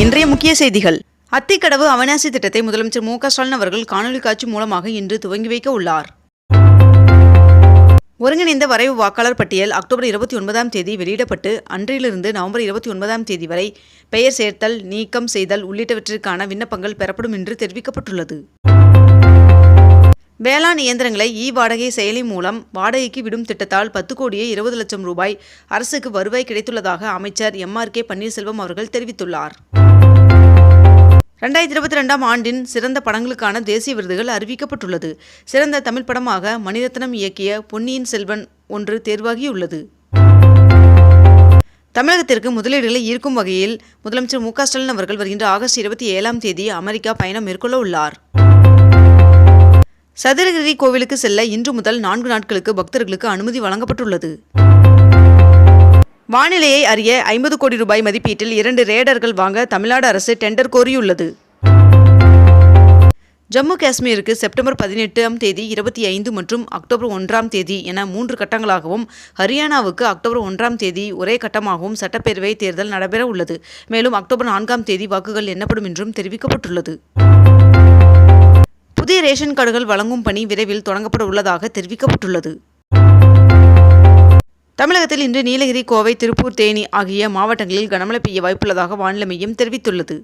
இன்றைய முக்கிய செய்திகள். அத்திக்கடவு அவிநாசி திட்டத்தை முதலமைச்சர் மு க ஸ்டாலின் அவர்கள் காணொலி காட்சி மூலமாக இன்று துவங்கி வைக்க உள்ளார். ஒருங்கிணைந்த வரைவு வாக்காளர் பட்டியல் அக்டோபர் இருபத்தி ஒன்பதாம் தேதி வெளியிடப்பட்டு அன்றிலிருந்து நவம்பர் இருபத்தி ஒன்பதாம் தேதி வரை பெயர் சேர்த்தல் நீக்கம் செய்தல் உள்ளிட்டவற்றிற்கான விண்ணப்பங்கள் பெறப்படும் என்று தெரிவிக்கப்பட்டுள்ளது. வேளாண் இயந்திரங்களை இ வாடகை செயலி மூலம் வாடகைக்கு விடும் திட்டத்தால் பத்து கோடியே இருபது லட்சம் ரூபாய் அரசுக்கு வருவாய் கிடைத்துள்ளதாக அமைச்சர் எம் ஆர் கே பன்னீர்செல்வம் அவர்கள் தெரிவித்துள்ளார். ரெண்டாயிரத்தி இருபத்தி ரெண்டாம் ஆண்டின் சிறந்த படங்களுக்கான தேசிய விருதுகள் அறிவிக்கப்பட்டுள்ளது. சிறந்த தமிழ் படமாக மணிரத்னம் இயக்கிய பொன்னியின் செல்வன் ஒன்று தேர்வாகியுள்ளது. தமிழகத்திற்கு முதலீடுகளை ஈர்க்கும் வகையில் முதலமைச்சர் மு க ஸ்டாலின் அவர்கள் வருகின்ற ஆகஸ்ட் இருபத்தி ஏழாம் தேதி அமெரிக்கா பயணம் மேற்கொள்ள உள்ளார். சதுரகிரி கோவிலுக்கு செல்ல இன்று முதல் நான்கு நாட்களுக்கு பக்தர்களுக்கு அனுமதி வழங்கப்பட்டுள்ளது. வானிலையை அறிய ஐம்பது கோடி ரூபாய் மதிப்பீட்டில் இரண்டு ரேடர்கள் வாங்க தமிழ்நாடு அரசு டெண்டர் கோரியுள்ளது. ஜம்மு காஷ்மீருக்கு செப்டம்பர் பதினெட்டாம் தேதி இருபத்தி ஐந்து மற்றும் அக்டோபர் ஒன்றாம் தேதி என மூன்று கட்டங்களாகவும் ஹரியானாவுக்கு அக்டோபர் ஒன்றாம் தேதி ஒரே கட்டமாகவும் சட்டப்பேரவை தேர்தல் நடைபெற உள்ளது மேலும் அக்டோபர் நான்காம் தேதி வாக்குகள் எண்ணப்படும் என்றும் தெரிவிக்கப்பட்டுள்ளது. புதிய ரேஷன் கார்டுகள் வழங்கும் பணி விரைவில் தொடங்கப்பட உள்ளதாக தெரிவிக்கப்பட்டுள்ளது. தமிழகத்தில் இன்று நீலகிரி கோவை திருப்பூர் தேனி ஆகிய மாவட்டங்களில் கனமழை பெய்ய வாய்ப்புள்ளதாக வானிலை மையம் தெரிவித்துள்ளது.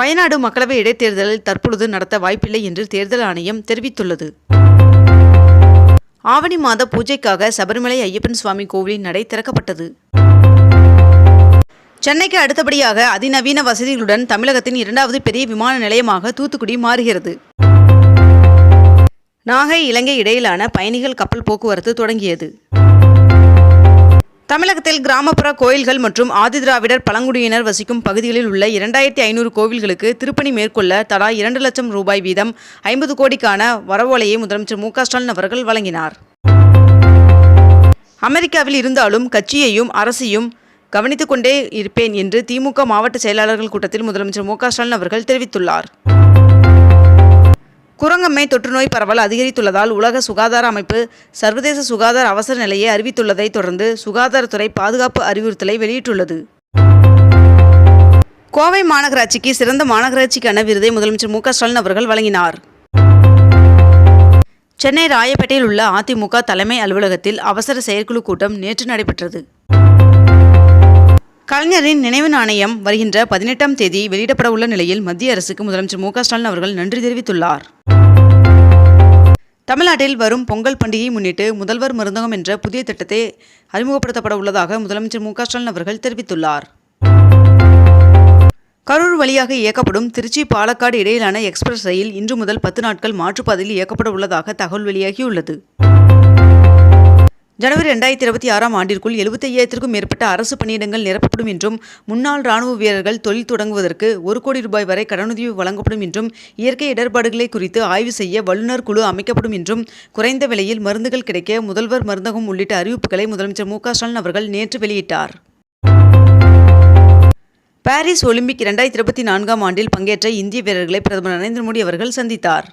வயநாடு மக்களவை இடைத்தேர்தலில் தற்பொழுது நடத்த வாய்ப்பில்லை என்று தேர்தல் ஆணையம் தெரிவித்துள்ளது. ஆவணி மாத பூஜைக்காக சபரிமலை ஐயப்பன் சுவாமி கோவிலின் நடை திறக்கப்பட்டது. சென்னைக்கு அடுத்தபடியாக அதிநவீன வசதிகளுடன் தமிழகத்தின் இரண்டாவது பெரிய விமான நிலையமாக தூத்துக்குடி மாறுகிறது. நாகை இலங்கை இடையிலான பயணிகள் கப்பல் போக்குவரத்து தொடங்கியது. தமிழகத்தில் கிராமப்புற கோயில்கள் மற்றும் ஆதிதிராவிடர் பழங்குடியினர் வசிக்கும் பகுதிகளில் உள்ள இரண்டாயிரத்தி ஐநூறு கோவில்களுக்கு திருப்பணி மேற்கொள்ள தலா இரண்டு லட்சம் ரூபாய் வீதம் ஐம்பது கோடிக்கான வரவோலையை முதலமைச்சர் மு ஸ்டாலின் அவர்கள் வழங்கினார். அமெரிக்காவில் இருந்தாலும் கட்சியையும் அரசையும் கவனித்துக் கொண்டே இருப்பேன் என்று திமுக மாவட்ட செயலாளர்கள் கூட்டத்தில் முதலமைச்சர் மு ஸ்டாலின் அவர்கள் தெரிவித்துள்ளார். குரங்கம்மை தொற்றுநோய் பரவல் அதிகரித்துள்ளதால் உலக சுகாதார அமைப்பு சர்வதேச சுகாதார அவசர நிலையை அறிவித்துள்ளதை தொடர்ந்து சுகாதாரத்துறை பாதுகாப்பு அறிவுறுத்தலை வெளியிட்டுள்ளது. கோவை மாநகராட்சிக்கு சிறந்த மாநகராட்சிக்கான விருதை முதலமைச்சர் மு ஸ்டாலின் அவர்கள் வழங்கினார். சென்னை ராயப்பேட்டையில் உள்ள அதிமுக தலைமை அலுவலகத்தில் அவசர செயற்குழு கூட்டம் நேற்று நடைபெற்றது. கலைஞரின் நினைவு நாணயம் வருகின்ற பதினெட்டாம் தேதி வெளியிடப்பட உள்ள நிலையில் மத்திய அரசுக்கு முதலமைச்சர் மு ஸ்டாலின் அவர்கள் நன்றி தெரிவித்துள்ளார். தமிழ்நாட்டில் வரும் பொங்கல் பண்டிகையை முன்னிட்டு முதல்வர் மருந்தகம் என்ற புதிய திட்டத்தை அறிமுகப்படுத்தப்பட உள்ளதாக முதலமைச்சர் மு ஸ்டாலின் அவர்கள் தெரிவித்துள்ளார். கரூர் வழியாக இயக்கப்படும் திருச்சி பாலக்காடு இடையிலான எக்ஸ்பிரஸ் ரயில் இன்று முதல் பத்து நாட்கள் மாற்றுப்பாதையில் இயக்கப்பட உள்ளதாக தகவல் வெளியாகியுள்ளது. ஜனவரி ரெண்டாயிரத்தி இருபத்தி ஆறாம் ஆண்டிற்குள் எழுபத்தையாயிரத்திற்கும் மேற்பட்ட அரசு பணியிடங்கள் நிரப்பப்படும் என்றும் முன்னாள் ராணுவ வீரர்கள் தொழில் தொடங்குவதற்கு ஒரு கோடி ரூபாய் வரை கடனுதவி வழங்கப்படும் என்றும் இயற்கை இடர்பாடுகளை குறித்து ஆய்வு செய்ய வல்லுநர் குழு அமைக்கப்படும் என்றும் குறைந்த விலையில் மருந்துகள் கிடைக்க முதல்வர் மருந்தகம் உள்ளிட்ட அறிவிப்புகளை முதலமைச்சர் மு ஸ்டாலின் அவர்கள் நேற்று வெளியிட்டார். பாரிஸ் ஒலிம்பிக் இரண்டாயிரத்தி இருபத்தி நான்காம் ஆண்டில் பங்கேற்ற இந்திய வீரர்களை பிரதமர் நரேந்திர மோடி அவர்கள் சந்தித்தார்.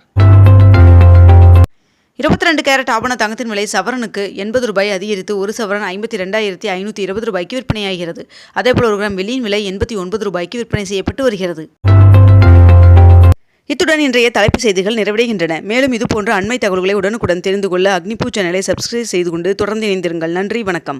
இருபத்தி ரெண்டு கேரட் ஆபண தங்கத்தின் விலை சவரனுக்கு எண்பது ரூபாய் அதிகரித்து ஒரு சவரன் ஐம்பத்தி ரெண்டாயிரத்தி ஐநூற்றி இருபது ரூபாய்க்கு விற்பனையாகிறது. அதேபோல் ஒரு கிராம் வெள்ளியின் விலை எண்பத்தி ஒன்பது ரூபாய்க்கு விற்பனை செய்யப்பட்டு வருகிறது. இத்துடன் இன்றைய தலைப்பு செய்திகள் நிறைவடைகின்றன. மேலும் இதுபோன்ற அண்மை தகவல்களை உடனுக்குடன் தெரிந்து கொள்ள அக்னிபூ சேனலை சப்ஸ்கிரைப் செய்து கொண்டு தொடர்ந்து இணைந்திருங்கள். நன்றி வணக்கம்.